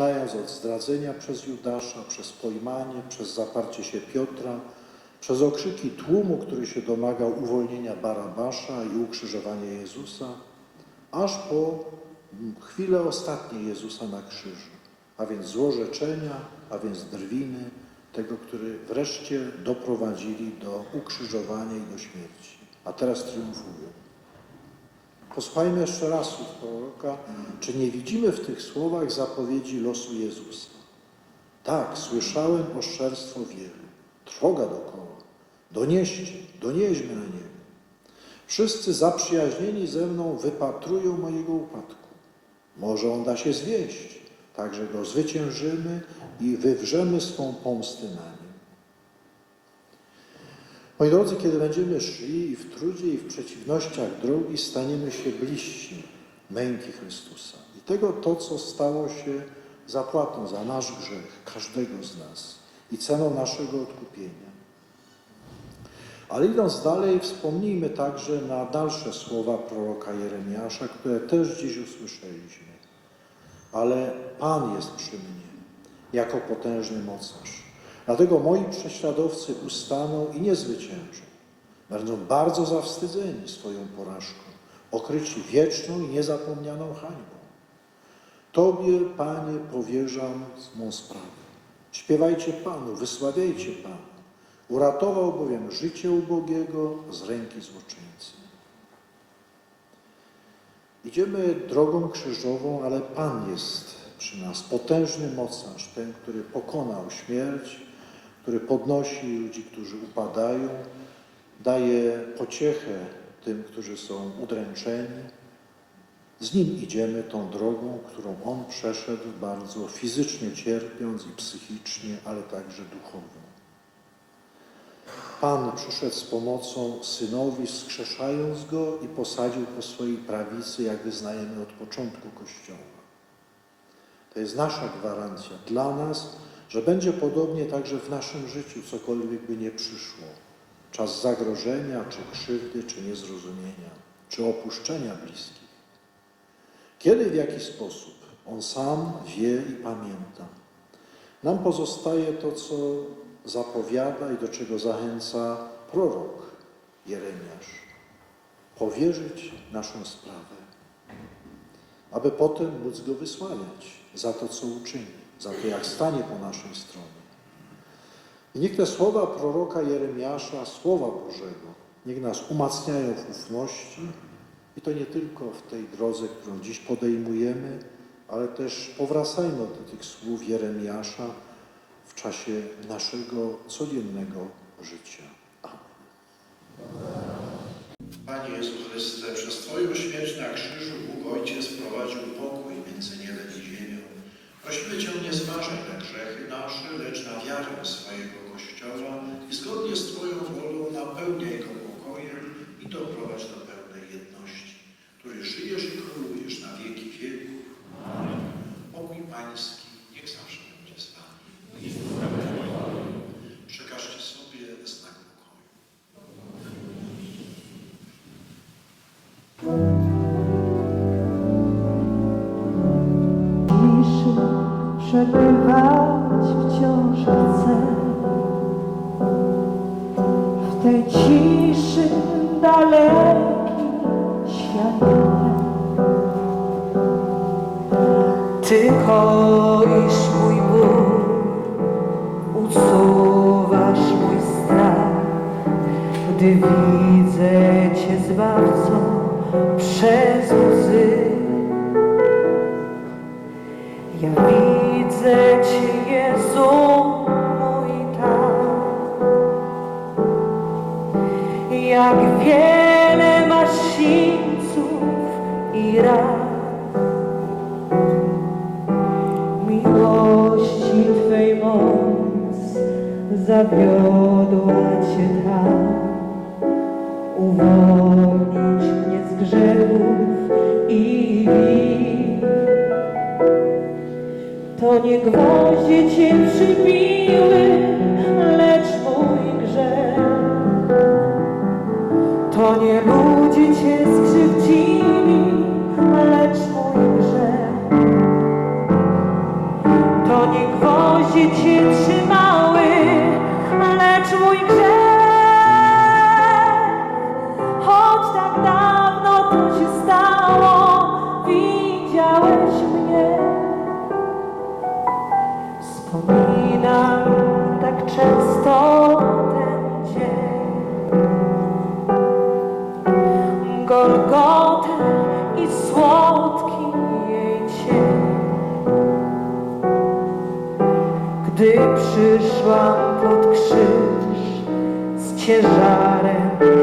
poczynając od zdradzenia przez Judasza, przez pojmanie, przez zaparcie się Piotra, przez okrzyki tłumu, który się domagał uwolnienia Barabasza i ukrzyżowania Jezusa, aż po chwilę ostatniej Jezusa na krzyżu, a więc złorzeczenia, a więc drwiny, tego, który wreszcie doprowadzili do ukrzyżowania i do śmierci, a teraz triumfują. Posłuchajmy jeszcze raz słów proroka, czy nie widzimy w tych słowach zapowiedzi losu Jezusa. Tak, słyszałem oszczerstwo wielu. Trwoga dokoła. Donieście, donieśmy na niego. Wszyscy zaprzyjaźnieni ze mną wypatrują mojego upadku. Może on da się zwieść, tak że go zwyciężymy i wywrzemy swą pomstę na nim. Moi drodzy, kiedy będziemy szli i w trudzie, i w przeciwnościach drogi, staniemy się bliżsi męki Chrystusa. I tego to, co stało się zapłatą za nasz grzech, każdego z nas i ceną naszego odkupienia. Ale idąc dalej, wspomnijmy także na dalsze słowa proroka Jeremiasza, które też dziś usłyszeliśmy. Ale Pan jest przy mnie, jako potężny mocarz. Dlatego moi prześladowcy ustaną i nie zwyciężą. Będą bardzo zawstydzeni swoją porażką, okryci wieczną i niezapomnianą hańbą. Tobie, Panie, powierzam mą sprawę. Śpiewajcie Panu, wysławiajcie Pana. Uratował bowiem życie ubogiego z ręki złoczyńcy. Idziemy drogą krzyżową, ale Pan jest przy nas, potężny mocarz, ten, który pokonał śmierć, który podnosi ludzi, którzy upadają, daje pociechę tym, którzy są udręczeni. Z Nim idziemy tą drogą, którą On przeszedł bardzo fizycznie cierpiąc i psychicznie, ale także duchowo. Pan przyszedł z pomocą Synowi, wskrzeszając Go i posadził po swojej prawicy, jak wyznajemy od początku Kościoła. To jest nasza gwarancja dla nas, że będzie podobnie także w naszym życiu, cokolwiek by nie przyszło. Czas zagrożenia, czy krzywdy, czy niezrozumienia, czy opuszczenia bliskich. Kiedy, w jaki sposób? On sam wie i pamięta. Nam pozostaje to, co zapowiada i do czego zachęca prorok Jeremiasz. Powierzyć naszą sprawę, aby potem móc Go wysławiać za to, co uczyni za to, jak stanie po naszej stronie. I niech te słowa proroka Jeremiasza, słowa Bożego, niech nas umacniają w ufności i to nie tylko w tej drodze, którą dziś podejmujemy, ale też powracajmy do tych słów Jeremiasza w czasie naszego codziennego życia. Amen. Panie Jezu Chryste, przez Twoją śmierć na Pański niech zawsze będzie z Wami. Przekażcie sobie znak pokoju. ciszy przebywać wciąż chcę. W tej ciszy Ty koisz mój ból, usuwasz mój strach, gdy widzę Cię zbawcą przez łzy. Ja widzę Cię, Jezu mój tak. Jak wiele zawiodła Cię tak. Uwolnić mnie z grzechów i win. To nie gwoździe cię przybiły, lecz mój grzech. To nie ludzie cię skrzywdzili, lecz mój grzech. przez to ten dzień. Golgotę i słodki jej cień Gdy przyszłam pod krzyż z ciężarem.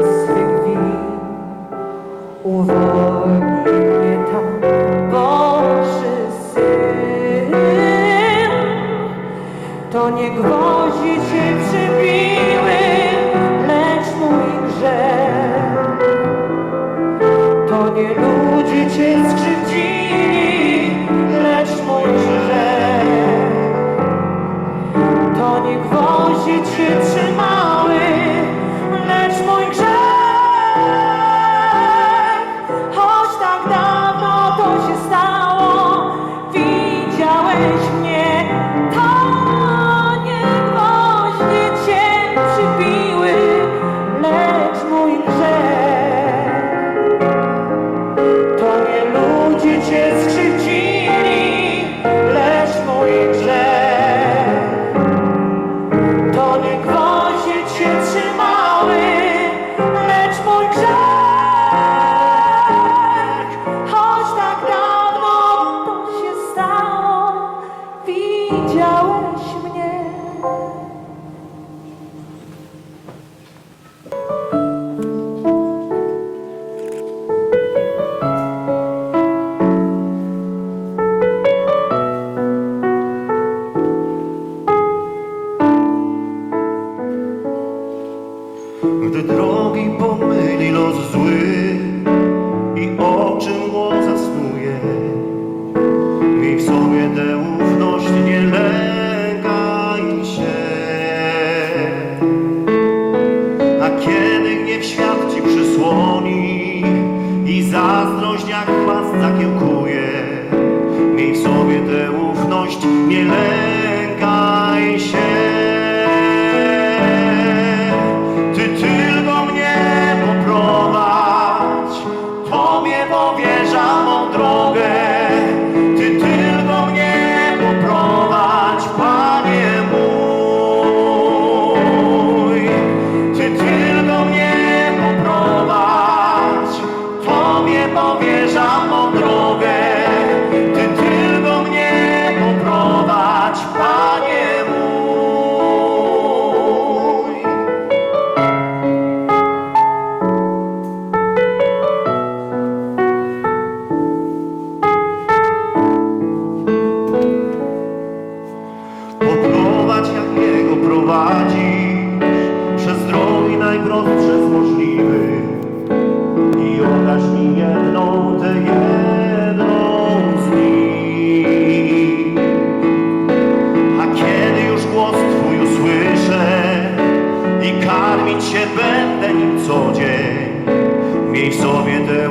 左边的